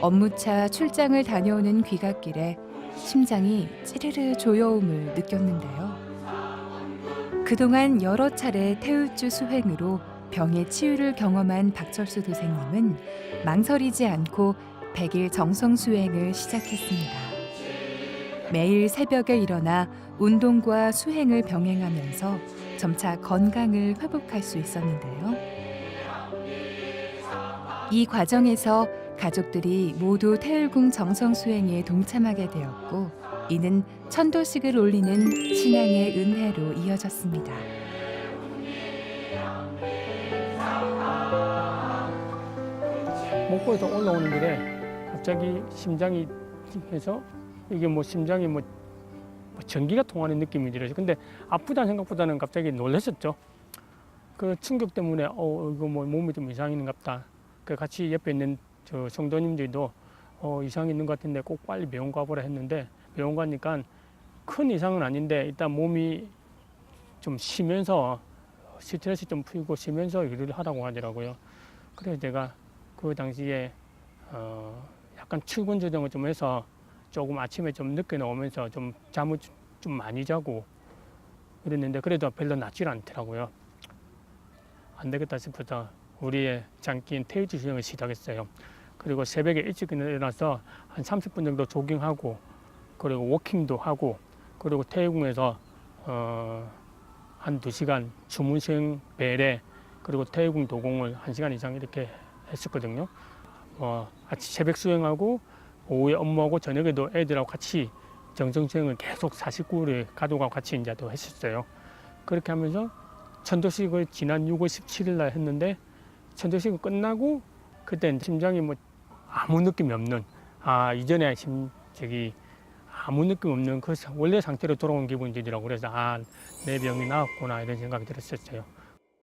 업무차 출장을 다녀오는 귀갓길에 심장이 찌르르 조여옴을 느꼈는데요. 그동안 여러 차례 태우주 수행으로 병의 치유를 경험한 박철수 도생님은 망설이지 않고 100일 정성 수행을 시작했습니다. 매일 새벽에 일어나 운동과 수행을 병행하면서 점차 건강을 회복할 수 있었는데요. 이 과정에서 가족들이 모두 태율궁 정성 수행에 동참하게 되었고 이는 천도식을 올리는 신앙의 은혜로 이어졌습니다. 목포에서 올라오는 길에 갑자기 심장이 해서 이게 뭐 심장이 뭐, 뭐 전기가 통하는 느낌이 들어요. 근데 아프다는 생각보다는 갑자기 놀랐었죠. 그 충격 때문에 어 이거 뭐 몸이 좀 이상 있는갑다. 그 같이 옆에 있는 저 성도님들도 어 이상 있는 것 같은데 꼭 빨리 병원 가보라 했는데 병원 가니까 큰 이상은 아닌데 일단 몸이 좀 쉬면서 스트레스 좀 풀고 쉬면서 일을 하라고 하더라고요. 그래서 제가 그 당시에 어 약간 출근 조정을 좀 해서 조금 아침에 좀 늦게 나오면서 좀 잠을 좀- 좀 많이 자고 그랬는데 그래도 별로 낫질 않더라고요. 안 되겠다 싶어서 우리의 장기인 테이지 수영을 시작했어요. 그리고 새벽에 일찍 일어나서 한 30분 정도 조깅하고 그리고 워킹도 하고 그리고 태국에서 어, 한 2시간 주문 수영 배례 그리고 태국 도공을 1시간 이상 이렇게 했었거든요. 어, 아침 새벽 수영하고 오후에 업무하고 저녁에도 애들하고 같이 정성 수영을 계속 49일을 가족하고 같이 이제 또 했었어요. 그렇게 하면서 천도식을 지난 6월 17일 날 했는데 천도식을 끝나고 그때 심장이 뭐 아무 느낌이 없는 아 이전에 심 저기 아무 느낌 없는 그 사- 원래 상태로 돌아온 기분이 들더라고 그래서 아 내 병이 나았구나 이런 생각이 들었었어요.